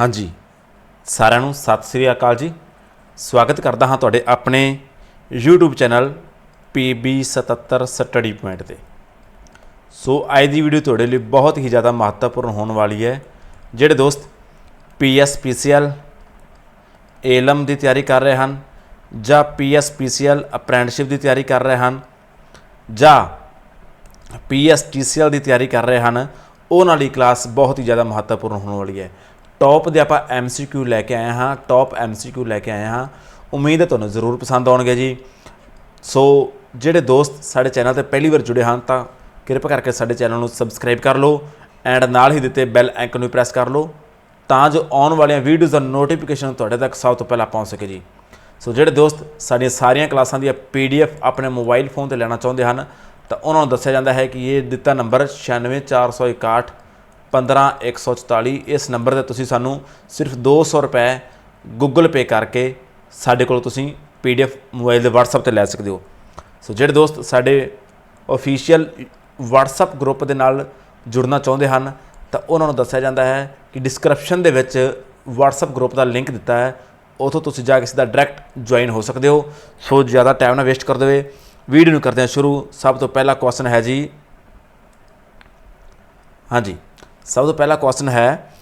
ਹਾਂਜੀ। ਸਾਰਿਆਂ ਨੂੰ ਸਤਿ ਸ੍ਰੀ ਅਕਾਲ ਜੀ। ਸਵਾਗਤ ਕਰਦਾ ਹਾਂ ਤੁਹਾਡੇ ਆਪਣੇ YouTube channel PB77 study point ਤੇ। ਸੋ, ਅੱਜ ਦੀ ਵੀਡੀਓ ਤੁਹਾਡੇ ਲਈ ਬਹੁਤ ਹੀ ਜ਼ਿਆਦਾ ਮਹੱਤਵਪੂਰਨ ਹੋਣ ਵਾਲੀ ਹੈ। ਜਿਹੜੇ ਦੋਸਤ PSPCL ਏਲਮ ਦੀ ਤਿਆਰੀ ਕਰ ਰਹੇ ਹਨ ਜਾਂ PSPCL ਅਪ੍ਰੈਂਟਿਸਸ਼ਿਪ ਦੀ ਤਿਆਰੀ ਕਰ ਰਹੇ ਹਨ ਜਾਂ ਪੀਐਸਟੀਸੀਐਲ ਦੀ ਤਿਆਰੀ ਕਰ ਰਹੇ ਹਨ, ਉਹਨਾਂ ਲਈ ਕਲਾਸ ਬਹੁਤ ਹੀ ਜ਼ਿਆਦਾ ਮਹੱਤਵਪੂਰਨ ਹੋਣ ਵਾਲੀ ਹੈ। ਟੌਪ ਦੇ ਆਪਾਂ ਐਮਸੀਕਿਊ ਲੈ ਕੇ ਆਏ ਹਾਂ ਟੌਪ ਐਮਸੀਕਿਊ ਲੈ ਕੇ ਆਏ ਹਾਂ। ਉਮੀਦ ਹੈ ਤੁਹਾਨੂੰ ਜ਼ਰੂਰ ਪਸੰਦ ਆਉਣਗੇ ਜੀ। ਸੋ ਜਿਹੜੇ ਦੋਸਤ ਸਾਡੇ ਚੈਨਲ ਤੇ ਪਹਿਲੀ ਵਾਰ ਜੁੜੇ ਹਨ ਤਾਂ ਕਿਰਪਾ ਕਰਕੇ ਸਾਡੇ ਚੈਨਲ ਨੂੰ ਸਬਸਕ੍ਰਾਈਬ ਕਰ ਲਓ ਐਂਡ ਨਾਲ ਹੀ ਦਿੱਤੇ ਬੈਲ ਆਈਕਨ ਨੂੰ ਪ੍ਰੈਸ ਕਰ ਲਓ ਤਾਂ ਜੋ ਆਉਣ ਵਾਲੀਆਂ ਵੀਡੀਓਜ਼ ਦਾ ਨੋਟੀਫਿਕੇਸ਼ਨ ਤੁਹਾਡੇ ਤੱਕ ਸਭ ਤੋਂ ਪਹਿਲਾਂ ਪਹੁੰਚ ਸਕੇ ਜੀ। ਸੋ ਜਿਹੜੇ ਦੋਸਤ ਸਾਡੀਆਂ ਸਾਰੀਆਂ ਕਲਾਸਾਂ ਦੀ ਪੀਡੀਐਫ ਆਪਣੇ ਮੋਬਾਈਲ ਫੋਨ ਤੇ ਲੈਣਾ ਚਾਹੁੰਦੇ ਹਨ ਤਾਂ ਉਹਨਾਂ ਨੂੰ ਦੱਸਿਆ ਜਾਂਦਾ ਹੈ ਕਿ ਇਹ ਦਿੱਤਾ ਨੰਬਰ 96461 15144 ਇਸ ਨੰਬਰ ਤੇ ਤੁਸੀਂ ਸਾਨੂੰ ਸਿਰਫ 200 ਰੁਪਏ ਗੂਗਲ ਪੇ ਕਰਕੇ ਸਾਡੇ ਕੋਲ ਤੁਸੀਂ ਪੀਡੀਐਫ ਮੋਬਾਈਲ ਦੇ WhatsApp ਤੇ ਲੈ ਸਕਦੇ ਹੋ। ਸੋ ਜਿਹੜੇ ਦੋਸਤ ਸਾਡੇ ਅਫੀਸ਼ੀਅਲ WhatsApp ਗਰੁੱਪ ਦੇ ਨਾਲ ਜੁੜਨਾ ਚਾਹੁੰਦੇ ਹਨ, ਤਾਂ ਉਹਨਾਂ ਨੂੰ ਦੱਸਿਆ ਜਾਂਦਾ ਹੈ ਕਿ ਡਿਸਕ੍ਰਿਪਸ਼ਨ ਦੇ ਵਿੱਚ WhatsApp ਗਰੁੱਪ ਦਾ ਲਿੰਕ ਦਿੱਤਾ ਹੈ। ਉਥੋਂ ਤੁਸੀਂ ਜਾ ਕੇ ਸਿੱਧਾ ਡਾਇਰੈਕਟ ਜੁਆਇਨ ਹੋ ਸਕਦੇ ਹੋ। ਸੋ ਜ਼ਿਆਦਾ ਟਾਈਮ ਨਾ ਵੇਸਟ ਕਰ ਦੇਵੇ। ਵੀਡੀਓ ਨੂੰ ਕਰਦੇ ਹਾਂ ਸ਼ੁਰੂ। ਸਭ ਤੋਂ ਪਹਿਲਾ ਕੁਐਸਚਨ ਹੈ ਜੀ। ਹਾਂਜੀ। ਸਭ ਤੋਂ ਪਹਿਲਾ ਕੁਐਸਚਨ ਹੈ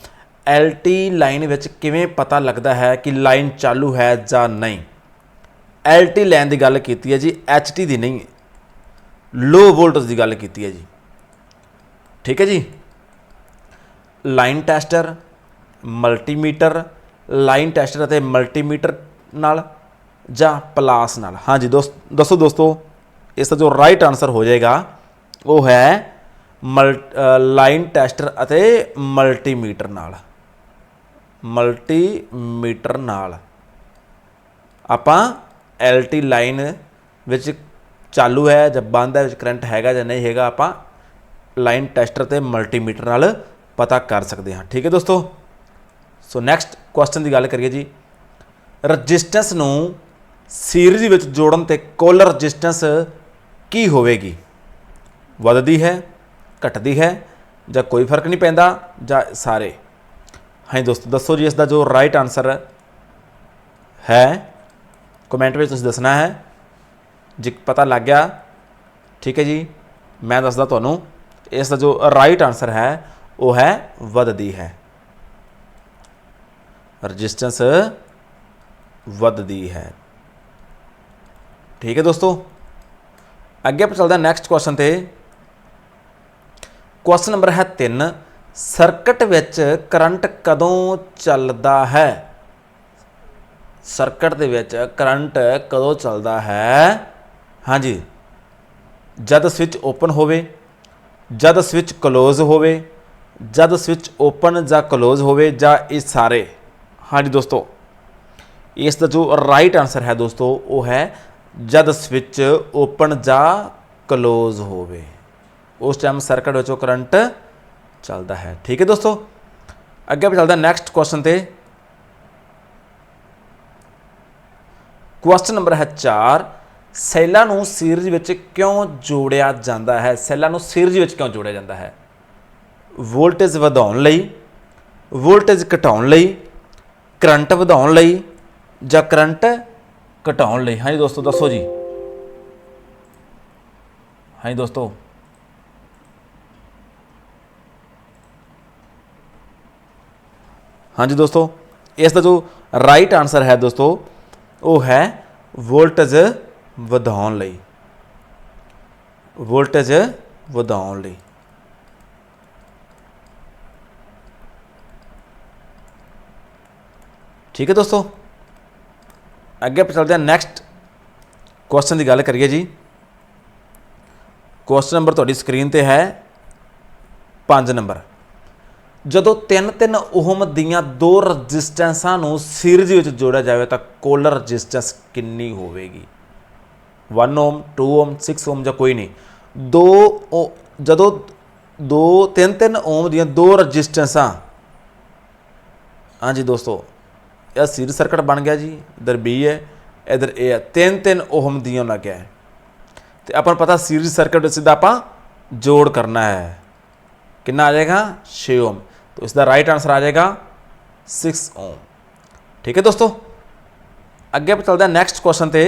LT ਲਾਈਨ ਵਿੱਚ ਕਿਵੇਂ ਪਤਾ ਲੱਗਦਾ ਹੈ ਕਿ ਲਾਈਨ ਚਾਲੂ ਹੈ ਜਾਂ ਨਹੀਂ? LT ਲਾਈਨ ਦੀ ਗੱਲ ਕੀਤੀ ਹੈ ਜੀ HT ਦੀ ਨਹੀਂ ਲੋ ਵੋਲਟੇਜ ਦੀ ਗੱਲ ਕੀਤੀ ਹੈ ਜੀ। ਠੀਕ ਹੈ ਜੀ? Line tester multimeter line tester ਅਤੇ ਮਲਟੀਮੀਟਰ ਨਾਲ ਜਾਂ ਪਲਾਸ ਨਾਲ। ਹਾਂਜੀ ਦੋਸਤ ਦੱਸੋ ਦੋਸਤੋ, ਇਸ ਦਾ ਜੋ ਰਾਈਟ ਆਨਸਰ ਹੋ ਜਾਏਗਾ, ਉਹ ਹੈ ਲਾਈਨ ਟੈਸਟਰ ਅਤੇ ਮਲਟੀਮੀਟਰ ਨਾਲ। ਮਲਟੀਮੀਟਰ ਨਾਲ। ਆਪਾਂ ਐਲਟੀ ਲਾਈਨ ਵਿੱਚ ਚਾਲੂ ਹੈ ਜਾਂ ਬੰਦ ਹੈ, ਵਿੱਚ ਕਰੰਟ ਹੈਗਾ ਜਾਂ ਨਹੀਂ ਹੈਗਾ, ਆਪਾਂ ਲਾਈਨ ਟੈਸਟਰ ਤੇ ਮਲਟੀਮੀਟਰ ਨਾਲ ਪਤਾ ਕਰ ਸਕਦੇ ਹਾਂ। ਠੀਕ ਹੈ ਦੋਸਤੋ? ਸੋ ਨੈਕਸਟ ਕੁਐਸਚਨ ਦੀ ਗੱਲ ਕਰੀਏ ਜੀ। ਰੈਜ਼ਿਸਟੈਂਸ ਨੂੰ ਸੀਰੀਜ਼ ਵਿੱਚ ਜੋੜਨ ਤੇ ਕੁੱਲ ਰੈਜ਼ਿਸਟੈਂਸ ਕੀ ਹੋਵੇਗੀ? ਵੱਧਦੀ ਹੈ ਘਟਦੀ ਹੈ ਜਾਂ ਕੋਈ ਫ਼ਰਕ ਨਹੀਂ ਪੈਂਦਾ ਜਾਂ ਸਾਰੇ। ਹਾਂਜੀ ਦੋਸਤੋ, ਦੱਸੋ ਜੀ, ਇਸ ਦਾ ਜੋ ਰਾਈਟ ਆਨਸਰ ਹੈ ਕਮੈਂਟ ਵਿੱਚ ਤੁਸੀਂ ਦੱਸਣਾ ਹੈ। ਜੇ ਪਤਾ ਲੱਗ ਗਿਆ, ਠੀਕ ਹੈ ਜੀ, ਮੈਂ ਦੱਸਦਾ ਤੁਹਾਨੂੰ, ਇਸ ਦਾ ਜੋ ਰਾਈਟ ਆਨਸਰ ਹੈ, ਉਹ ਹੈ ਵੱਧਦੀ ਹੈ। ਰੈਜ਼ਿਸਟੈਂਸ ਵੱਧਦੀ ਹੈ। ਠੀਕ ਹੈ ਦੋਸਤੋ, ਅੱਗੇ ਆਪਾਂ ਚੱਲਦੇ ਹਾਂ ਨੈਕਸਟ ਕੁਐਸਚਨ ਤੇ। ਕੁਐਸਚਨ ਨੰਬਰ ਹੈ 3 ਸਰਕਟ ਵਿੱਚ ਕਰੰਟ ਕਦੋਂ ਚੱਲਦਾ ਹੈ? ਸਰਕਟ ਦੇ ਵਿੱਚ ਕਰੰਟ ਕਦੋਂ ਚੱਲਦਾ ਹੈ? ਹਾਂਜੀ। ਜਦ ਸਵਿਚ ਓਪਨ ਹੋਵੇ, ਜਦ ਸਵਿਚ ਕਲੋਜ਼ ਹੋਵੇ, ਜਦ ਸਵਿਚ ਓਪਨ ਜਾਂ ਕਲੋਜ਼ ਹੋਵੇ ਜਾਂ ਇਹ ਸਾਰੇ। ਹਾਂਜੀ ਦੋਸਤੋ, ਇਸ ਦਾ ਜੋ ਰਾਈਟ ਆਨਸਰ ਹੈ ਦੋਸਤੋ, ਉਹ ਹੈ ਜਦ ਸਵਿਚ ਓਪਨ ਜਾਂ ਕਲੋਜ਼ ਹੋਵੇ। ਉਸ ਟਾਈਮ ਸਰਕਟ ਵਿੱਚੋਂ ਕਰੰਟ ਚੱਲਦਾ ਹੈ। ਠੀਕ ਹੈ ਦੋਸਤੋ? ਅੱਗੇ ਆਪਾਂ ਚੱਲਦਾ ਨੈਕਸਟ ਕੁਐਸਚਨ ਤੇ। ਕੁਐਸਚਨ ਨੰਬਰ ਹੈ 4 ਸੈੱਲਾਂ ਨੂੰ ਸੀਰੀਜ਼ ਵਿੱਚ ਕਿਉਂ ਜੋੜਿਆ ਜਾਂਦਾ ਹੈ? ਸੈੱਲਾਂ ਨੂੰ ਸੀਰੀਜ਼ ਵਿੱਚ ਕਿਉਂ ਜੋੜਿਆ ਜਾਂਦਾ ਹੈ? ਵੋਲਟੇਜ ਵਧਾਉਣ ਲਈ ਵੋਲਟੇਜ ਘਟਾਉਣ ਲਈ ਕਰੰਟ ਵਧਾਉਣ ਲਈ ਜਾਂ ਕਰੰਟ ਘਟਾਉਣ ਲਈ? ਹਾਂਜੀ ਦੋਸਤੋ, ਦੱਸੋ ਜੀ। ਹਾਂਜੀ ਦੋਸਤੋ। ਹਾਂਜੀ ਦੋਸਤੋ, ਇਸ ਦਾ ਜੋ ਰਾਈਟ ਆਨਸਰ ਹੈ ਦੋਸਤੋ, ਉਹ ਹੈ ਵੋਲਟੇਜ ਵਧਾਉਣ ਲਈ। ਵੋਲਟੇਜ ਵਧਾਉਣ ਲਈ। ਠੀਕ ਹੈ ਦੋਸਤੋ? ਅੱਗੇ ਆਪਾਂ ਚੱਲਦੇ ਹਾਂ ਨੈਕਸਟ ਕੁਐਸਚਨ ਦੀ ਗੱਲ ਕਰੀਏ ਜੀ। ਕੁਐਸਚਨ ਨੰਬਰ ਤੁਹਾਡੀ ਸਕਰੀਨ ਤੇ ਹੈ 5 ਨੰਬਰ ਜਦੋਂ 3-3 ਓਹਮ ਦੀਆਂ ਦੋ ਰੈਜ਼ਿਸਟੈਂਸਾਂ ਨੂੰ ਸੀਰੀਜ਼ ਵਿੱਚ ਜੋੜਿਆ ਜਾਵੇ ਤਾਂ ਕੁੱਲ ਰੈਜ਼ਿਸਟੈਂਸ ਕਿੰਨੀ ਹੋਵੇਗੀ? 1 ਓਮ 2 ਓਮ 6 ਓਮ ਜਾਂ ਕੋਈ ਨਹੀਂ। ਦੋ ਓ- ਜਦੋਂ ਦੋ 3-3 ਓਮ ਦੀਆਂ ਦੋ ਰੈਜ਼ਿਸਟੈਂਸਾਂ। ਹਾਂਜੀ ਦੋਸਤੋ, ਇਹ ਸੀਰੀਜ਼ ਸਰਕਟ ਬਣ ਗਿਆ ਜੀ। ਇਧਰ B ਹੈ, ਇਧਰ A ਹੈ। 3-3 ਓਹਮ ਦੀਆਂ ਲੱਗਿਆ ਹੈ। ਤੇ ਆਪਾਂ ਨੂੰ ਪਤਾ ਸੀਰੀਜ਼ ਸਰਕਟ ਵਿੱਚ ਸਿੱਧਾ ਆਪਾਂ ਜੋੜ ਕਰਨਾ ਹੈ। ਕਿੰਨਾ ਆ ਜਾਏਗਾ 6 ਓਮ तो इसका राइट आंसर आ जाएगा 6 ਓਮ ਠੀਕ ਹੈ ਦੋਸਤੋ ਅੱਗੇ ਆਪਾਂ ਚੱਲਦੇ ਹਾਂ ਨੈਕਸਟ ਕੁਐਸਚਨ ਤੇ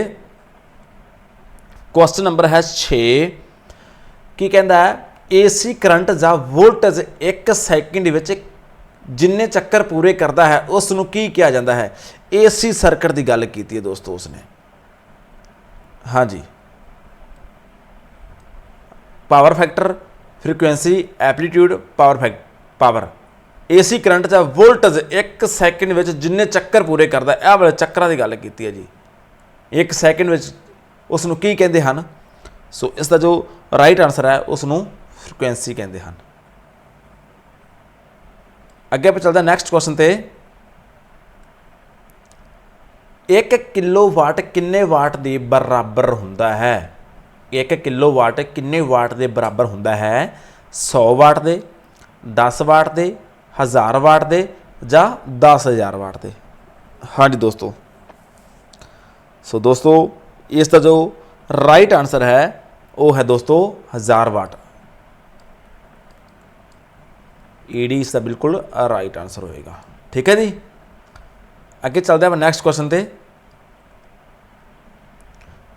ਕੁਐਸਚਨ ਨੰਬਰ ਹੈ 6 ਕੀ ਕਹਿੰਦਾ ਹੈ ਏਸੀ ਕਰੰਟ ਜਾਂ ਵੋਲਟੇਜ 1 ਸੈਕਿੰਡ ਵਿੱਚ ਜਿੰਨੇ ਚੱਕਰ ਪੂਰੇ ਕਰਦਾ ਹੈ ਉਸ ਨੂੰ ਕੀ ਕਿਹਾ ਜਾਂਦਾ ਹੈ ਏਸੀ ਸਰਕਟ ਦੀ ਗੱਲ ਕੀਤੀ ਹੈ ਦੋਸਤੋ ਉਸਨੇ ਹਾਂਜੀ power factor frequency, amplitude, power fact power. AC current ਜਾਂ ਵੋਲਟੇਜ 1 ਸੈਕਿੰਡ ਵਿੱਚ ਜਿੰਨੇ ਚੱਕਰ ਪੂਰੇ ਕਰਦਾ ਇਹ ਵਾਲੇ ਚੱਕਰਾਂ ਦੀ ਗੱਲ ਕੀਤੀ ਹੈ ਜੀ। 1 ਸੈਕਿੰਡ ਵਿੱਚ ਉਸ ਨੂੰ ਕੀ ਕਹਿੰਦੇ ਹਨ? ਸੋ ਇਸ ਦਾ ਜੋ ਰਾਈਟ ਆਨਸਰ ਹੈ ਉਸ ਨੂੰ ਫ੍ਰੀਕੁਐਂਸੀ ਕਹਿੰਦੇ ਹਨ। ਅੱਗੇ ਆਪਾਂ ਚੱਲਦੇ ਨੈਕਸਟ ਕੁਐਸਚਨ ਤੇ। 1 ਕਿਲੋਵਾਟ ਕਿੰਨੇ ਵਾਟ ਦੇ ਬਰਾਬਰ ਹੁੰਦਾ ਹੈ? 1 ਕਿਲੋਵਾਟ ਕਿੰਨੇ ਵਾਟ ਦੇ ਬਰਾਬਰ ਹੁੰਦਾ ਹੈ? 100 ਵਾਟ ਦੇ 10 ਵਾਟ ਦੇ 1000 ਵਾਟ ਦੇ ਜਾਂ 10000 ਵਾਟ ਦੇ? ਹਾਂਜੀ ਦੋਸਤੋ। ਸੋ ਦੋਸਤੋ, ਇਸ ਦਾ ਜੋ ਰਾਈਟ ਆਨਸਰ ਹੈ, ਉਹ ਹੈ ਦੋਸਤੋ 1000 ਵਾਟ। ਈਡੀ ਇਸ ਦਾ ਬਿਲਕੁਲ ਰਾਈਟ ਆਨਸਰ ਹੋਏਗਾ। ਠੀਕ ਹੈ ਜੀ? ਅੱਗੇ ਚੱਲਦੇ ਹਾਂ ਨੈਕਸਟ ਕੁਐਸਚਨ ਤੇ।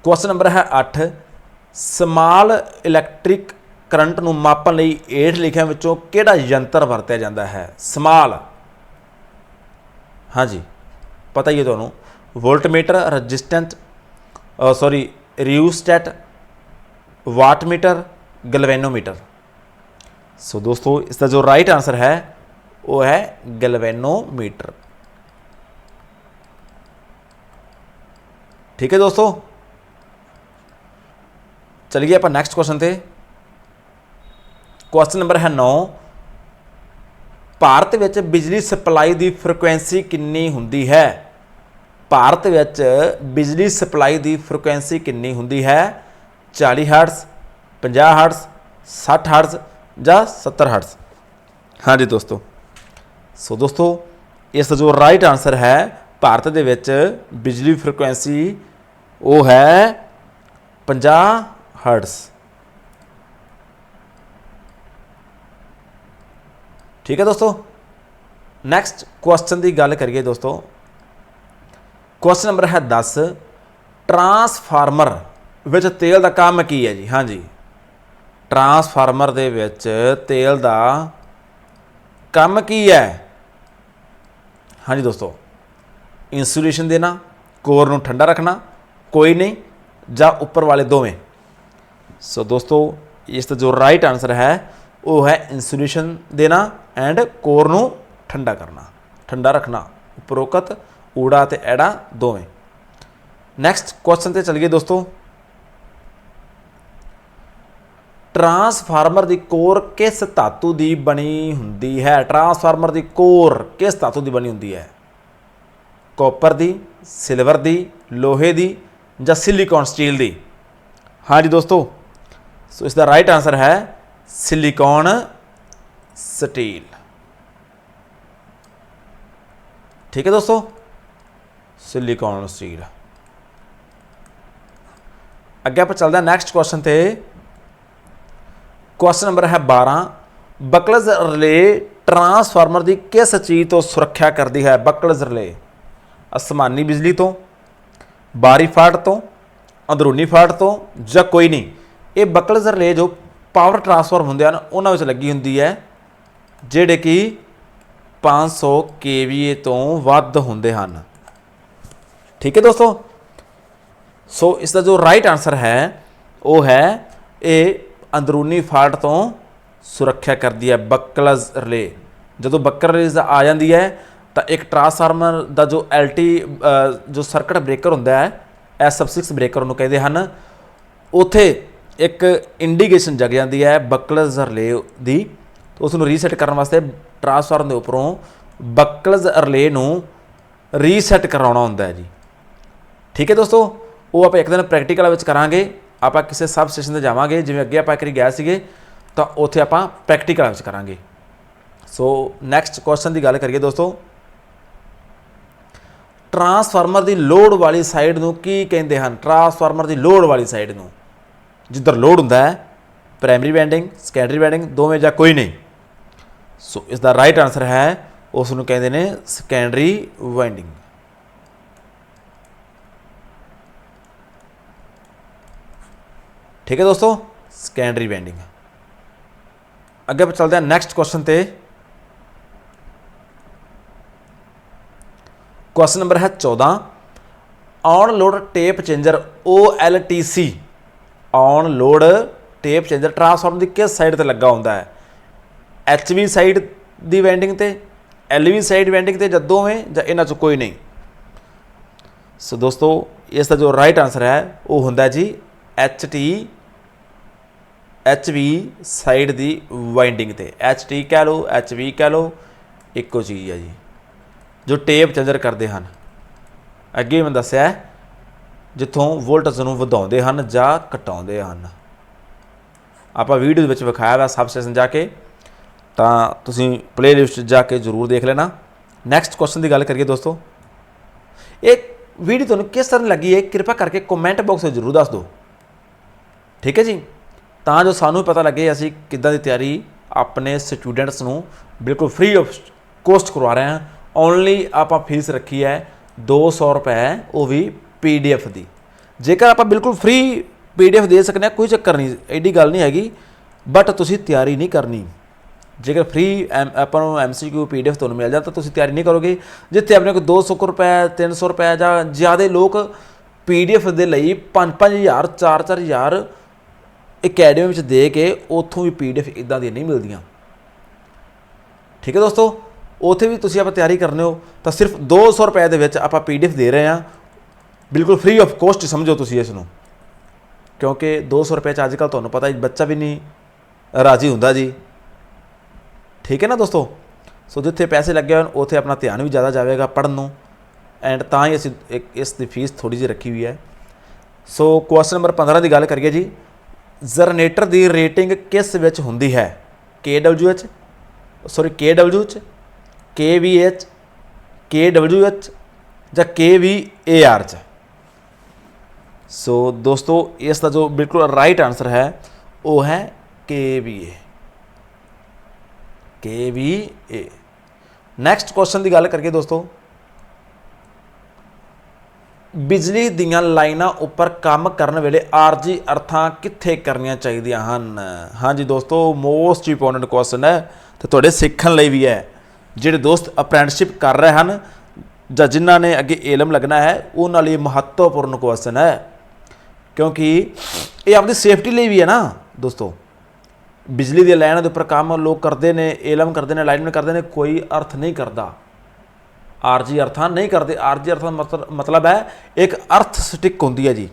ਕੁਐਸਚਨ ਨੰਬਰ ਹੈ 8 ਸਮਾਲ ਇਲੈਕਟ੍ਰਿਕ ਕਰੰਟ ਨੂੰ ਮਾਪਣ ਲਈ ਹੇਠ ਲਿਖਿਆਂ ਵਿੱਚੋਂ ਕਿਹੜਾ ਯੰਤਰ ਵਰਤਿਆ ਜਾਂਦਾ ਹੈ? ਸਮਾਲ। ਹਾਂਜੀ, ਪਤਾ ਹੀ ਹੈ ਤੁਹਾਨੂੰ। Voltmeter, resistant sorry rheostat wattmeter, galvanometer. So ਦੋਸਤੋ, ਇਸ ਦਾ ਜੋ ਰਾਈਟ ਆਨਸਰ ਹੈ, ਉਹ ਹੈ ਗਲਵੈਨੋਮੀਟਰ। ਠੀਕ ਹੈ ਦੋਸਤੋ? ਚਲਿਏ ਆਪਾਂ ਨੈਕਸਟ ਕੁਐਸਚਨ ਤੇ। ਕੁਐਸਚਨ ਨੰਬਰ ਹੈ 9 ਭਾਰਤ ਵਿੱਚ ਬਿਜਲੀ ਸਪਲਾਈ ਦੀ ਫ੍ਰੀਕੁਐਂਸੀ ਕਿੰਨੀ ਹੁੰਦੀ ਹੈ? ਭਾਰਤ ਵਿੱਚ ਬਿਜਲੀ ਸਪਲਾਈ ਦੀ ਫ੍ਰੀਕੁਐਂਸੀ ਕਿੰਨੀ ਹੁੰਦੀ ਹੈ? 40 ਹਰਟਜ਼ 50 ਹਰਟਜ਼ 60 ਹਰਟਜ਼ ਜਾਂ 70 ਹਰਟਜ਼ ਹਾਂਜੀ ਦੋਸਤੋ। ਸੋ ਦੋਸਤੋ, ਇਸ ਦਾ ਜੋ ਰਾਈਟ ਆਨਸਰ ਹੈ, ਭਾਰਤ ਦੇ ਵਿੱਚ ਬਿਜਲੀ ਫ੍ਰੀਕੁਐਂਸੀ ਉਹ ਹੈ 50 ਹਰਟਜ਼। ਠੀਕ ਹੈ ਦੋਸਤੋ? ਨੈਕਸਟ ਕੁਐਸਚਨ ਦੀ ਗੱਲ ਕਰੀਏ ਦੋਸਤੋ। ਕੁਐਸਚਨ ਨੰਬਰ ਹੈ 10 ਟਰਾਂਸਫਾਰਮਰ ਵਿੱਚ ਤੇਲ ਦਾ ਕੰਮ ਕੀ ਹੈ ਜੀ? ਹਾਂਜੀ। ਟਰਾਂਸਫਾਰਮਰ ਦੇ ਵਿੱਚ ਤੇਲ ਦਾ ਕੰਮ ਕੀ ਹੈ? ਹਾਂਜੀ ਦੋਸਤੋ। ਇਨਸੂਲੇਸ਼ਨ ਦੇਣਾ, ਕੋਰ ਨੂੰ ਠੰਡਾ ਰੱਖਣਾ, ਕੋਈ ਨਹੀਂ, ਜਾਂ ਉੱਪਰ ਵਾਲੇ ਦੋਵੇਂ। ਸੋ ਦੋਸਤੋ ਇਸ ਦਾ ਜੋ ਰਾਈਟ ਆਨਸਰ ਹੈ ਉਹ ਹੈ ਇਨਸੂਲੇਸ਼ਨ ਦੇਣਾ ਐਂਡ ਕੋਰ ਨੂੰ ਠੰਡਾ ਕਰਨਾ ਠੰਡਾ ਰੱਖਣਾ ਉਪਰੋਕਤ ਊੜਾ ਤੇ ਐੜਾ ਦੋਵੇਂ ਨੈਕਸਟ ਕੁਐਸਚਨ ਤੇ ਚਲੀਏ ਦੋਸਤੋ ਟਰਾਂਸਫਾਰਮਰ ਦੀ ਕੋਰ ਕਿਸ ਧਾਤੂ ਦੀ ਬਣੀ ਹੁੰਦੀ ਹੈ ਟਰਾਂਸਫਾਰਮਰ ਦੀ ਕੋਰ ਕਿਸ ਧਾਤੂ ਦੀ ਬਣੀ ਹੁੰਦੀ ਹੈ ਕਾਪਰ ਦੀ ਸਿਲਵਰ ਦੀ ਲੋਹੇ ਦੀ ਜਾਂ ਸਿਲੀਕਨ ਸਟੀਲ ਦੀ ਹਾਂਜੀ ਦੋਸਤੋ ਸੋ ਇਸ ਦਾ ਰਾਈਟ ਆਨਸਰ ਹੈ ਸਿਲੀਕਨ ਸਟੀਲ ਠੀਕ ਹੈ ਦੋਸਤੋ ਸਿਲੀਕਨ ਸਟੀਲ ਅੱਗੇ ਆਪਾਂ ਚੱਲਦੇ ਹਾਂ ਨੈਕਸਟ ਕੁਐਸਚਨ ਤੇ ਕੁਐਸਚਨ ਨੰਬਰ ਹੈ 12 ਬਕਲਜ਼ ਰਿਲੇ ਟਰਾਂਸਫਾਰਮਰ ਦੀ ਕਿਸ ਚੀਜ਼ ਤੋਂ ਸੁਰੱਖਿਆ ਕਰਦੀ ਹੈ ਬਕਲਜ਼ ਰਿਲੇ ਅਸਮਾਨੀ ਬਿਜਲੀ ਤੋਂ ਬਾਰੀ ਫਾਟ ਤੋਂ ਅੰਦਰੂਨੀ ਫਾਟ ਤੋਂ ਜਾਂ ਕੋਈ ਨਹੀਂ ਇਹ ਬਕਲਜ਼ ਰਿਲੇ ਜੋ ਪਾਵਰ ਟਰਾਂਸਫਾਰਮ ਹੁੰਦੇ ਹਨ, ਉਹਨਾਂ ਵਿੱਚ ਲੱਗੀ ਹੁੰਦੀ ਹੈ, ਜਿਹੜੇ ਕਿ 500 kVA ਤੋਂ ਵੱਧ ਹੁੰਦੇ ਹਨ। ਠੀਕ ਹੈ ਦੋਸਤੋ? ਸੋ ਇਸ ਦਾ ਜੋ ਰਾਈਟ ਆਨਸਰ ਹੈ, ਉਹ ਹੈ ਇਹ ਅੰਦਰੂਨੀ ਫਾਲਟ ਤੋਂ ਸੁਰੱਖਿਆ ਕਰਦੀ ਹੈ ਬਕਲਜ਼ ਰਿਲੇ ਜਦੋਂ ਬੱਕਰ ਰਿਲੇ ਆ ਜਾਂਦੀ ਹੈ, ਤਾਂ ਇੱਕ ਟਰਾਂਸਫਾਰਮਰ ਦਾ ਜੋ ਐਲਟੀ ਜੋ ਸਰਕਟ ਬ੍ਰੇਕਰ ਹੁੰਦਾ ਹੈ ਐਸ ਸਬ 6 ਬ੍ਰੇਕਰ ਉਹਨੂੰ ਕਹਿੰਦੇ ਹਨ, ਉਥੇ ਇੱਕ ਇੰਡੀਕੇਸ਼ਨ ਜਗ ਜਾਂਦੀ ਹੈ ਬਕਲਜ਼ ਰਿਲੇ ਦੀ। ਉਸ ਨੂੰ ਰੀਸੈਟ ਕਰਨ ਵਾਸਤੇ ਟਰਾਂਸਫਾਰਮਰ ਦੇ ਉੱਪਰੋਂ ਬਕਲਜ਼ ਰਿਲੇ ਨੂੰ ਰੀਸੈਟ ਕਰਾਉਣਾ ਹੁੰਦਾ ਹੈ ਜੀ। ਠੀਕ ਹੈ ਦੋਸਤੋ, ਉਹ ਆਪਾਂ ਇੱਕ ਦਿਨ ਪ੍ਰੈਕਟੀਕਲ ਵਿੱਚ ਕਰਾਂਗੇ, ਆਪਾਂ ਕਿਸੇ ਸਬ ਸਟੇਸ਼ਨ ਤੇ ਜਾਵਾਂਗੇ, ਜਿਵੇਂ ਅੱਗੇ ਆਪਾਂ ਇੱਕ ਵਾਰੀ ਗਏ ਸੀਗੇ, ਤਾਂ ਉੱਥੇ ਆਪਾਂ ਪ੍ਰੈਕਟੀਕਲ ਵਿੱਚ ਕਰਾਂਗੇ। ਸੋ ਨੈਕਸਟ ਕੁਐਸਚਨ ਦੀ ਗੱਲ ਕਰੀਏ ਦੋਸਤੋ। ਟਰਾਂਸਫਾਰਮਰ ਦੀ ਲੋਡ ਵਾਲੀ ਸਾਈਡ ਨੂੰ ਕੀ ਕਹਿੰਦੇ ਹਨ? ਟਰਾਂਸਫਾਰਮਰ ਦੀ ਲੋਡ ਵਾਲੀ ਸਾਈਡ ਨੂੰ। ਜਿੱਧਰ ਲੋਡ ਹੁੰਦਾ ਹੈ ਪ੍ਰਾਇਮਰੀ ਵਾਈਂਡਿੰਗ ਸੈਕੰਡਰੀ ਵਾਈਂਡਿੰਗ ਦੋਵੇਂ ਜਾਂ ਕੋਈ ਨਹੀਂ। ਸੋ ਇਸ ਦਾ ਰਾਈਟ ਆਨਸਰ ਹੈ, ਉਸ ਨੂੰ ਕਹਿੰਦੇ ਨੇ ਸੈਕੰਡਰੀ ਵਾਈਂਡਿੰਗ ਠੀਕ ਹੈ ਦੋਸਤੋ? ਸੈਕੰਡਰੀ ਵਾਈਂਡਿੰਗ ਅੱਗੇ ਆਪਾਂ ਚੱਲਦੇ ਹਾਂ ਨੈਕਸਟ ਕੁਐਸਚਨ ਤੇ। ਕੁਐਸਚਨ ਨੰਬਰ ਹੈ 14 on load tap changer OLTC on load tap changer transformer ਦੀ ਕਿਸ ਸਾਈਡ ਤੇ ਲੱਗਾ ਹੁੰਦਾ ਹੈ? HV ਸਾਈਡ ਦੀ ਵੈਂਡਿੰਗ ਤੇ LV ਸਾਈਡ ਵੈਂਡਿੰਗ ਤੇ ਜਦੋਂ ਹੈ ਜਾਂ ਇਹਨਾਂ ਚੋਂ ਕੋਈ ਨਹੀਂ? ਸੋ ਦੋਸਤੋ, ਇਸ ਦਾ ਜੋ ਰਾਈਟ ਆਨਸਰ ਹੈ, ਉਹ ਹੁੰਦਾ ਜੀ HT HV ਸਾਈਡ ਦੀ ਵਾਈਂਡਿੰਗ ਤੇ। HT ਕਹਿ ਲਓ HV ਕਹਿ ਲਓ, ਇੱਕੋ ਚੀਜ਼ ਹੈ ਜੀ, ਜੋ ਟੇਪ ਚੇਂਜਰ ਕਰਦੇ ਹਨ। ਅੱਗੇ ਮੈਂ ਦੱਸਿਆ ਜਿੱਥੋਂ ਵੋਲਟੇਜ ਨੂੰ ਵਧਾਉਂਦੇ ਹਨ ਜਾਂ ਘਟਾਉਂਦੇ ਹਨ। ਆਪਾਂ ਵੀਡੀਓ ਦੇ ਵਿੱਚ ਵਿਖਾਇਆ ਹੋਇਆ ਸਬ ਸਟੇਸ਼ਨ ਜਾ ਕੇ, ਤਾਂ ਤੁਸੀਂ ਪਲੇਲਿਸਟ ਜਾ ਕੇ ਜ਼ਰੂਰ ਦੇਖ ਲੈਣਾ। ਨੈਕਸਟ ਕੁਐਸਚਨ ਦੀ ਗੱਲ ਕਰੀਏ ਦੋਸਤੋ। ਇਹ ਵੀਡੀਓ ਤੁਹਾਨੂੰ ਕਿਸ ਤਰ੍ਹਾਂ ਲੱਗੀ ਹੈ, ਕਿਰਪਾ ਕਰਕੇ ਕਮੈਂਟ ਬਾਕਸ ਵਿੱਚ ਜ਼ਰੂਰ ਦੱਸ ਦਿਓ। ਠੀਕ ਹੈ ਜੀ? ਤਾਂ ਜੋ ਸਾਨੂੰ ਪਤਾ ਲੱਗੇ ਅਸੀਂ ਕਿੱਦਾਂ ਦੀ ਤਿਆਰੀ ਆਪਣੇ ਸਟੂਡੈਂਟਸ ਨੂੰ ਬਿਲਕੁਲ ਫ੍ਰੀ ਆਫ ਕੋਸਟ ਕਰਵਾ ਰਹੇ ਹਾਂ। ਓਨਲੀ ਆਪਾਂ ਫੀਸ ਰੱਖੀ ਹੈ 200 ਰੁਪਏ, ਉਹ ਵੀ ਪੀਡੀਐਫ ਦੀ। ਜੇਕਰ ਆਪਾਂ ਬਿਲਕੁਲ ਫ੍ਰੀ ਪੀਡੀਐਫ ਦੇ ਸਕਨੇ ਹਾਂ ਕੋਈ ਚੱਕਰ ਨਹੀਂ, ਐਡੀ ਗੱਲ ਨਹੀਂ ਹੈਗੀ ਬਟ ਤੁਸੀਂ ਤਿਆਰੀ ਨਹੀਂ ਕਰਨੀ। ਜੇਕਰ ਫ੍ਰੀ ਆਪਾਂ ਨੂੰ ਐਮਸੀਕਿਊ ਪੀਡੀਐਫ ਤੁਹਾਨੂੰ ਮਿਲ ਜਾਂਦਾ, ਤਾਂ ਤੁਸੀਂ ਤਿਆਰੀ ਨਹੀਂ ਕਰੋਗੇ। ਜਿੱਥੇ ਆਪਣੇ ਕੋਲ 200 ਕੁ ਰੁਪਏ 300 ਰੁਪਏ ਜਾਂ ਜ਼ਿਆਦਾ ਲੋਕ ਪੀਡੀਐਫ ਦੇ ਲਈ 5-5000 4-4000 ਅਕੈਡਮੀ ਵਿੱਚ ਦੇ ਕੇ ਉੱਥੋਂ ਵੀ ਪੀਡੀਐਫ ਇਦਾਂ ਦੀਆਂ ਨਹੀਂ ਮਿਲਦੀਆਂ। ਠੀਕ ਹੈ ਦੋਸਤੋ? ਉੱਥੇ ਵੀ ਤੁਸੀਂ ਆਪਾਂ ਤਿਆਰੀ ਕਰਨੇ ਹੋ, ਤਾਂ ਸਿਰਫ 200 ਰੁਪਏ ਦੇ ਵਿੱਚ ਆਪਾਂ ਪੀਡੀਐਫ ਦੇ ਰਹੇ ਹਾਂ। ਬਿਲਕੁਲ ਫ੍ਰੀ ਆਫ ਕੋਸਟ ਸਮਝੋ ਤੁਸੀਂ ਇਸ ਨੂੰ ਕਿਉਂਕਿ 200 ਰੁਪਏ ਚ ਅੱਜ ਕੱਲ੍ਹ ਤੁਹਾਨੂੰ ਪਤਾ ਹੀ ਬੱਚਾ ਵੀ ਨਹੀਂ ਰਾਜੀ ਹੁੰਦਾ ਜੀ। ਠੀਕ ਹੈ ਨਾ ਦੋਸਤੋ? ਸੋ ਜਿੱਥੇ ਪੈਸੇ ਲੱਗੇ ਹੋਣ, ਉੱਥੇ ਆਪਣਾ ਧਿਆਨ ਵੀ ਜ਼ਿਆਦਾ ਜਾਵੇਗਾ ਪੜਨ ਨੂੰ। ਐਂਡ ਤਾਂ ਹੀ ਅਸੀਂ ਇੱਕ, ਇਸ ਦੀ ਫੀਸ ਥੋੜੀ ਜਿਹੀ ਰੱਖੀ ਹੋਈ ਹੈ। ਸੋ ਕੁਐਸਚਨ ਨੰਬਰ 15 ਦੀ ਗੱਲ ਕਰੀਏ ਜੀ। ਜ਼ਰਨੇਟਰ ਦੀ ਰੇਟਿੰਗ ਕਿਸ ਵਿੱਚ ਹੁੰਦੀ ਹੈ? KWH ਸੌਰੀ KW ਚ KVH KWH ਜਾਂ KVAR ਚ? ਸੋ ਦੋਸਤੋ ਇਸ ਦਾ ਜੋ ਬਿਲਕੁਲ ਰਾਈਟ ਆਨਸਰ ਹੈ ਉਹ ਹੈ KVA KVA ਨੈਕਸਟ ਕੁਐਸਚਨ ਦੀ ਗੱਲ ਕਰੀਏ ਦੋਸਤੋ ਬਿਜਲੀ ਦੀਆਂ ਲਾਈਨਾਂ ਉੱਪਰ ਕੰਮ ਕਰਨ ਵੇਲੇ ਆਰਜੀ ਅਰਥਾਂ ਕਿੱਥੇ ਕਰਨੀਆਂ ਚਾਹੀਦੀਆਂ ਹਨ ਹਾਂਜੀ ਦੋਸਤੋ ਮੋਸਟ ਇੰਪੋਰਟੈਂਟ ਕੁਐਸਚਨ ਹੈ ਤੇ ਤੁਹਾਡੇ ਸਿੱਖਣ ਲਈ ਵੀ ਹੈ ਜਿਹੜੇ ਦੋਸਤ ਅਪ੍ਰੈਂਟਿਸਸ਼ਿਪ ਕਰ ਰਹੇ ਹਨ ਜਾਂ ਜਿਨ੍ਹਾਂ ਨੇ ਅੱਗੇ ਏਲਮ ਲੱਗਣਾ ਹੈ ਉਹਨਾਂ ਲਈ ਮਹੱਤਵਪੂਰਨ ਕੁਐਸਚਨ ਹੈ ਕਿਉਂਕਿ ਇਹ ਆਪਣੀ ਸੇਫਟੀ ਲਈ ਵੀ ਹੈ ਨਾ, ਦੋਸਤੋ। ਬਿਜਲੀ ਦੀ ਲਾਈਨਾਂ ਦੇ ਉੱਪਰ ਕੰਮ ਲੋਕ ਕਰਦੇ ਨੇ ਏਲਮ ਕਰਦੇ ਨੇ ਲਾਈਨਮੈਨ ਕਰਦੇ ਨੇ, ਕੋਈ ਅਰਥ ਨਹੀਂ ਕਰਦਾ। ਆਰਜੀ ਅਰਥਾਂ ਨਹੀਂ ਕਰਦੇ। ਆਰਜੀ ਅਰਥਾਂ ਦਾ ਮਤਲਬ ਮਤਲਬ ਹੈ, ਇੱਕ ਅਰਥ ਸਟਿਕ ਹੁੰਦੀ ਹੈ ਜੀ।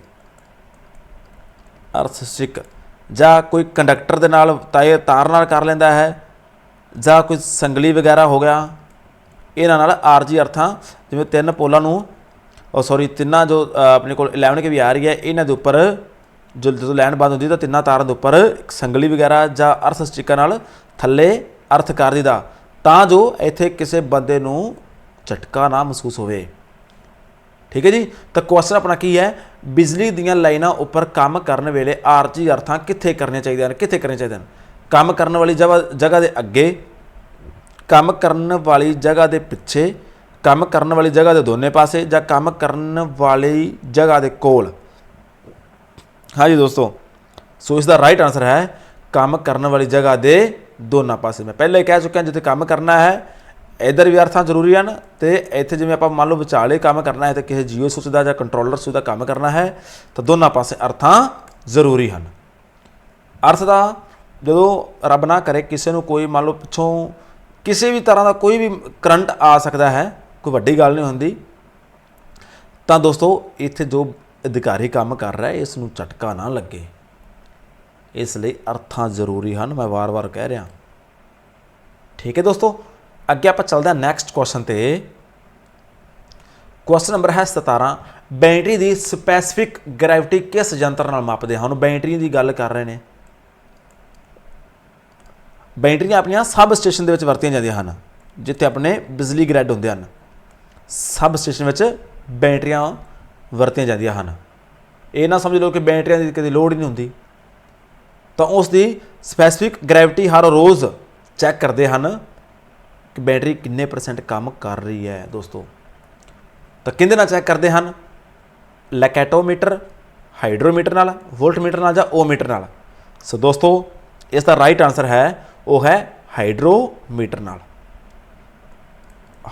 ਅਰਥ ਸਟਿਕ ਜਾਂ ਕੋਈ ਕੰਡਕਟਰ ਦੇ ਨਾਲ ਤਾਏ ਤਾਰ ਨਾਲ ਕਰ ਲੈਂਦਾ ਹੈ, ਜਾਂ ਕੋਈ ਸੰਗਲੀ ਵਗੈਰਾ ਹੋ ਗਿਆ। ਇਹਨਾਂ ਨਾਲ ਆਰਜੀ ਅਰਥਾਂ, ਜਿਵੇਂ ਤਿੰਨ ਪੋਲਾਂ ਨੂੰ ਉਹ ਸੌਰੀ ਤਿੰਨਾਂ ਜੋ ਆਪਣੇ ਕੋਲ 11 ਕੇ ਵੀ ਆ ਰਹੀ ਹੈ, ਇਹਨਾਂ ਦੇ ਉੱਪਰ ਜੋ ਜਦੋਂ ਲਾਈਨ ਬੰਦ ਹੁੰਦੀ ਤਾਂ ਤਿੰਨਾਂ ਤਾਰਾਂ ਦੇ ਉੱਪਰ ਸੰਗਲੀ ਵਗੈਰਾ ਜਾਂ ਅਰਥ ਸਟਿਕਾਂ ਨਾਲ ਥੱਲੇ ਅਰਥ ਕਰ ਦਿੱਤਾ ਤਾਂ ਜੋ ਇੱਥੇ ਕਿਸੇ ਬੰਦੇ ਨੂੰ ਝਟਕਾ ਨਾ ਮਹਿਸੂਸ ਹੋਵੇ। ਠੀਕ ਹੈ ਜੀ? ਤਾਂ ਕੁਐਸਚਨ ਆਪਣਾ ਕੀ ਹੈ? ਬਿਜਲੀ ਦੀਆਂ ਲਾਈਨਾਂ ਉੱਪਰ ਕੰਮ ਕਰਨ ਵੇਲੇ ਆਰਜੀ ਅਰਥਾਂ ਕਿੱਥੇ ਕਰਨੀਆਂ ਚਾਹੀਦੀਆਂ ਹਨ? ਕਿੱਥੇ ਕਰਨੀਆਂ ਚਾਹੀਦੀਆਂ ਹਨ? ਕੰਮ ਕਰਨ ਵਾਲੀ ਜਗ੍ਹਾ ਜਗ੍ਹਾ ਦੇ ਅੱਗੇ, ਕੰਮ ਕਰਨ ਵਾਲੀ ਜਗ੍ਹਾ ਦੇ ਪਿੱਛੇ ਕੰਮ ਕਰਨ ਵਾਲੀ ਜਗ੍ਹਾ ਦੇ ਦੋਨੇ ਪਾਸੇ ਜਾਂ ਕੰਮ ਕਰਨ ਵਾਲੀ ਜਗ੍ਹਾ ਦੇ ਕੋਲ? ਹਾਂਜੀ ਦੋਸਤੋ, ਸੋ ਇਸ ਦਾ ਰਾਈਟ ਆਨਸਰ ਹੈ ਕੰਮ ਕਰਨ ਵਾਲੀ ਜਗ੍ਹਾ ਦੇ ਦੋਨਾਂ ਪਾਸੇ। ਮੈਂ ਪਹਿਲਾਂ ਹੀ ਕਹਿ ਚੁੱਕਿਆ ਜਿੱਥੇ ਕੰਮ ਕਰਨਾ ਹੈ, ਇਧਰ ਵੀ ਅਰਥਾਂ ਜ਼ਰੂਰੀ ਹਨ ਤੇ ਇੱਥੇ ਜਿਵੇਂ ਆਪਾਂ ਮੰਨ ਲਓ ਵਿਚਾਲੇ ਕੰਮ ਕਰਨਾ ਹੈ ਤੇ ਕਿਸੇ ਜੀਓ ਸੁਚ ਦਾ ਜਾਂ ਕੰਟਰੋਲਰ ਸੁਚ ਦਾ ਕੰਮ ਕਰਨਾ ਹੈ, ਤਾਂ ਦੋਨਾਂ ਪਾਸੇ ਅਰਥਾਂ ਜ਼ਰੂਰੀ ਹਨ। ਅਰਥ ਦਾ ਜਦੋਂ ਰੱਬ ਨਾ ਕਰੇ, ਕਿਸੇ ਨੂੰ ਕੋਈ ਮੰਨ ਲਓ ਪਿੱਛੋਂ ਕਿਸੇ ਵੀ ਤਰ੍ਹਾਂ ਦਾ ਕੋਈ ਵੀ ਕਰੰਟ ਆ ਸਕਦਾ ਹੈ ਕੋਈ ਵੱਡੀ ਗੱਲ ਨਹੀਂ ਹੁੰਦੀ। ਤਾਂ ਦੋਸਤੋ, ਇੱਥੇ ਜੋ ਅਧਿਕਾਰੀ ਕੰਮ ਕਰ ਰਿਹਾ ਇਸ ਨੂੰ ਝਟਕਾ ਨਾ ਲੱਗੇ। ਇਸ ਲਈ ਅਰਥਾਂ ਜ਼ਰੂਰੀ ਹਨ, ਮੈਂ ਵਾਰ-ਵਾਰ ਕਹਿ ਰਿਹਾ। ਠੀਕ ਹੈ ਦੋਸਤੋ, ਅੱਗੇ ਆਪਾਂ ਚੱਲਦੇ ਹਾਂ ਨੈਕਸਟ ਕੁਐਸਚਨ ਤੇ। ਕੁਐਸਚਨ ਨੰਬਰ ਹੈ 17 ਬੈਟਰੀ ਦੀ ਸਪੈਸੀਫਿਕ ਗ੍ਰੈਵਿਟੀ ਕਿਸ ਯੰਤਰ ਨਾਲ ਮਾਪਦੇ ਹਨ? ਬੈਟਰੀ ਦੀ ਗੱਲ ਕਰ ਰਹੇ ਨੇ। ਬੈਟਰੀਆਂ ਆਪਣੀਆਂ ਸਬ ਸਟੇਸ਼ਨ ਦੇ ਵਿੱਚ ਵਰਤੀਆਂ ਜਾਂਦੀਆਂ ਹਨ, ਜਿੱਥੇ ਆਪਣੇ ਬਿਜਲੀ ਗ੍ਰਿਡ ਹੁੰਦੇ ਹਨ। ਸਬ ਸਟੇਸ਼ਨ ਵਿੱਚ ਬੈਟਰੀਆਂ ਵਰਤੀਆਂ ਜਾਂਦੀਆਂ ਹਨ। ਇਹ ਨਾ ਸਮਝ ਲਓ ਕਿ ਬੈਟਰੀਆਂ ਦੀ ਕਦੇ ਲੋੜ ਹੀ ਨਹੀਂ ਹੁੰਦੀ। ਤਾਂ ਉਸ ਦੀ ਸਪੈਸੀਫਿਕ ਗ੍ਰੈਵਿਟੀ ਹਰ ਰੋਜ਼ ਚੈੱਕ ਕਰਦੇ ਹਨ ਕਿ ਬੈਟਰੀ ਕਿੰਨੇ ਪਰਸੈਂਟ ਕੰਮ ਕਰ ਰਹੀ ਹੈ ਦੋਸਤੋ। ਤਾਂ ਕਿਹਦੇ ਨਾਲ ਚੈੱਕ ਕਰਦੇ ਹਨ? ਲੈਕੈਟੋਮੀਟਰ, ਹਾਈਡਰੋਮੀਟਰ ਨਾਲ, ਵੋਲਟਮੀਟਰ ਨਾਲ ਜਾਂ ਓਮੀਟਰ ਨਾਲ? ਸੋ ਦੋਸਤੋ, ਇਸ ਦਾ ਰਾਈਟ ਆਨਸਰ ਹੈ, ਉਹ ਹੈ ਹਾਈਡਰੋਮੀਟਰ ਨਾਲ।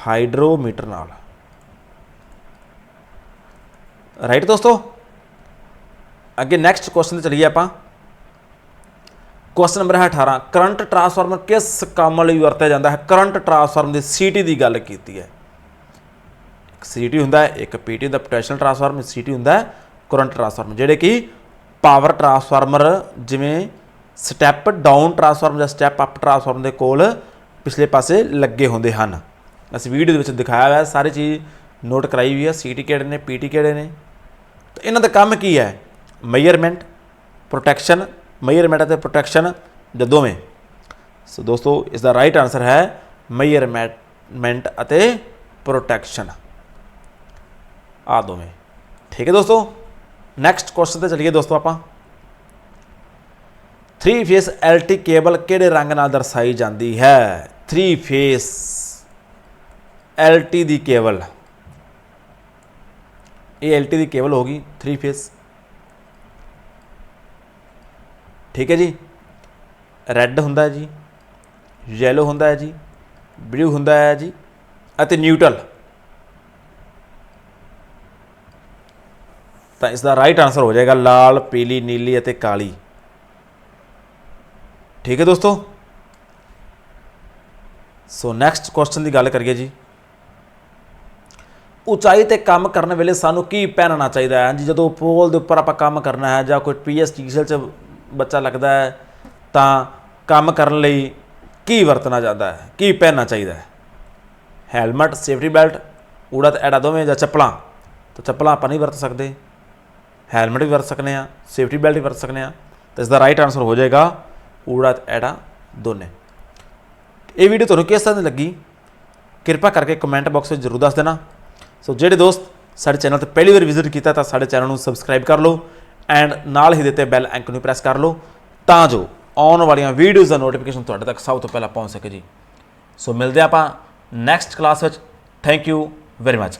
ਹਾਈਡਰੋਮੀਟਰ ਨਾਲ। ਰਾਈਟ ਦੋਸਤੋ? ਅੱਗੇ ਨੈਕਸਟ ਕੁਐਸਚਨ ਤੇ ਚਲੀਏ ਆਪਾਂ। ਕੁਐਸਚਨ ਨੰਬਰ ਹੈ 18 ਕਰੰਟ ਟਰਾਂਸਫਾਰਮਰ ਕਿਸ ਕੰਮ ਲਈ ਵਰਤਿਆ ਜਾਂਦਾ ਹੈ? ਕਰੰਟ ਟਰਾਂਸਫਾਰਮਰ ਦੀ ਸੀਟੀ ਦੀ ਗੱਲ ਕੀਤੀ ਹੈ। ਇੱਕ ਸੀਟੀ ਹੁੰਦਾ ਹੈ, ਇੱਕ ਪੀਟੀ ਹੁੰਦਾ ਪੋਟੈਂਸ਼ੀਅਲ ਟਰਾਂਸਫਾਰਮਰ ਸੀਟੀ ਹੁੰਦਾ ਹੈ ਕਰੰਟ ਟਰਾਂਸਫਾਰਮਰ ਜਿਹੜੇ ਕਿ ਪਾਵਰ ਟਰਾਂਸਫਾਰਮਰ ਜਿਵੇਂ ਸਟੈਪ ਡਾਊਨ ਟਰਾਂਸਫਾਰਮਰ ਜਾਂ ਸਟੈਪ ਅਪ ਟਰਾਂਸਫਾਰਮਰ ਦੇ ਕੋਲ ਪਿਛਲੇ ਪਾਸੇ ਲੱਗੇ ਹੁੰਦੇ ਹਨ। ਅਸੀਂ ਵੀਡੀਓ ਦੇ ਵਿੱਚ ਦਿਖਾਇਆ ਹੋਇਆ ਸਾਰੀ ਚੀਜ਼ ਨੋਟ ਕਰਾਈ ਹੋਈ ਹੈ ਸੀਟੀ ਕਿਹੜੇ ਨੇ ਪੀਟੀ ਕਿਹੜੇ ਨੇ। ਤਾਂ ਇਹਨਾਂ ਦਾ ਕੰਮ ਕੀ ਹੈ? ਮੇਜਰਮੈਂਟ ਪ੍ਰੋਟੈਕਸ਼ਨ ਮੇਜਰਮੈਂਟ ਅਤੇ ਪ੍ਰੋਟੈਕਸ਼ਨ ਦੇ ਦੋਵੇਂ। ਸੋ ਦੋਸਤੋ ਇਸ ਦਾ ਰਾਈਟ ਆਨਸਰ ਹੈ ਮੇਜਰਮੈਂਟ ਅਤੇ ਪ੍ਰੋਟੈਕਸ਼ਨ ਆ ਦੋਵੇਂ। ਠੀਕ ਹੈ ਦੋਸਤੋ? ਨੈਕਸਟ ਕੁਐਸਚਨ ਤੇ ਚਲੀਏ ਦੋਸਤੋ ਆਪਾਂ। 3 ਫੇਸ ਐਲਟੀ ਕੇਬਲ ਕਿਹੜੇ ਰੰਗ ਨਾਲ ਦਰਸਾਈ ਜਾਂਦੀ ਹੈ? 3 ਫੇਸ ਐਲਟੀ ਦੀ ਕੇਬਲ ਇਹ ਐਲਟੀ ਦੀ ਕੇਬਲ ਹੋਗੀ 3 ਫੇਸ ਠੀਕ ਹੈ ਜੀ? ਰੈੱਡ ਹੁੰਦਾ ਹੈ ਜੀ ਯੈਲੋ ਹੁੰਦਾ ਹੈ ਜੀ ਬਲੂ ਹੁੰਦਾ ਹੈ ਜੀ ਅਤੇ ਨਿਊਟਰਲ ਤਾਂ ਇਸ ਦਾ ਰਾਈਟ ਆਨਸਰ ਹੋ ਜਾਏਗਾ ਲਾਲ, ਪੀਲੀ, ਨੀਲੀ ਅਤੇ ਕਾਲੀ। ਠੀਕ ਹੈ ਦੋਸਤੋ? ਸੋ ਨੈਕਸਟ ਕੁਐਸਚਨ ਦੀ ਗੱਲ ਕਰੀਏ ਜੀ। ਉਚਾਈ ਤੇ ਕੰਮ ਕਰਨ ਵੇਲੇ ਸਾਨੂੰ ਕੀ ਪਹਿਨਣਾ ਚਾਹੀਦਾ ਹੈ? ਜੀ ਜਦੋਂ ਪੋਲ ਦੇ ਉੱਪਰ ਆਪਾਂ ਕੰਮ ਕਰਨਾ ਹੈ ਜਾਂ ਕੋਈ ਪੀਐਸ ਟੀਸਲ ਚ ਬੱਚਾ ਲੱਗਦਾ ਹੈ, ਤਾਂ ਕੰਮ ਕਰਨ ਲਈ ਕੀ ਵਰਤਣਾ ਜਾਂਦਾ ਹੈ? ਕੀ ਪਹਿਨਣਾ ਚਾਹੀਦਾ ਹੈ? ਹੈਲਮਟ, ਸੇਫਟੀ ਬੈਲਟ, ਊੜਾ ਤੇ ਐੜਾ ਦੋਵੇਂ ਜਾਂ ਚੱਪਲਾਂ? ਤਾਂ ਚੱਪਲਾਂ ਆਪਾਂ ਨਹੀਂ ਵਰਤ ਸਕਦੇ। ਹੈਲਮਟ ਵੀ ਵਰਤ ਸਕਨੇ ਆ ਸੇਫਟੀ ਬੈਲਟ ਵੀ ਵਰਤ ਸਕਨੇ ਆ ਤਾਂ ਇਸ ਦਾ ਰਾਈਟ ਆਨਸਰ ਹੋ ਜਾਏਗਾ ਊੜਾ ਤੇ ਐੜਾ ਦੋਨੇ। ਇਹ ਵੀਡੀਓ ਤੁਹਾਨੂੰ ਕਿਸ ਤਰ੍ਹਾਂ ਦੀ ਲੱਗੀ? ਕਿਰਪਾ ਕਰਕੇ ਕਮੈਂਟ ਬਾਕਸ ਵਿੱਚ ਜ਼ਰੂਰ ਦੱਸ ਦੇਣਾ। ਸੋ ਜਿਹੜੇ ਦੋਸਤ ਸਾਡੇ ਚੈਨਲ ਤੇ ਪਹਿਲੀ ਵਾਰ ਵਿਜ਼ਿਟ ਕੀਤਾ ਤਾਂ ਸਾਡੇ ਚੈਨਲ ਨੂੰ ਸਬਸਕ੍ਰਾਈਬ ਕਰ ਲਓ ਐਂਡ ਨਾਲ ਹੀ ਦਿੱਤੇ ਬੈਲ ਆਈਕਨ ਨੂੰ ਪ੍ਰੈਸ ਕਰ ਲਓ ਤਾਂ ਜੋ ਆਉਣ ਵਾਲੀਆਂ ਵੀਡੀਓਜ਼ ਦਾ ਨੋਟੀਫਿਕੇਸ਼ਨ ਤੁਹਾਡੇ ਤੱਕ ਸਭ ਤੋਂ ਪਹਿਲਾਂ ਪਹੁੰਚ ਸਕੇ ਜੀ। ਸੋ ਮਿਲਦੇ ਆਪਾਂ ਨੈਕਸਟ ਕਲਾਸ ਵਿੱਚ। Thank you very much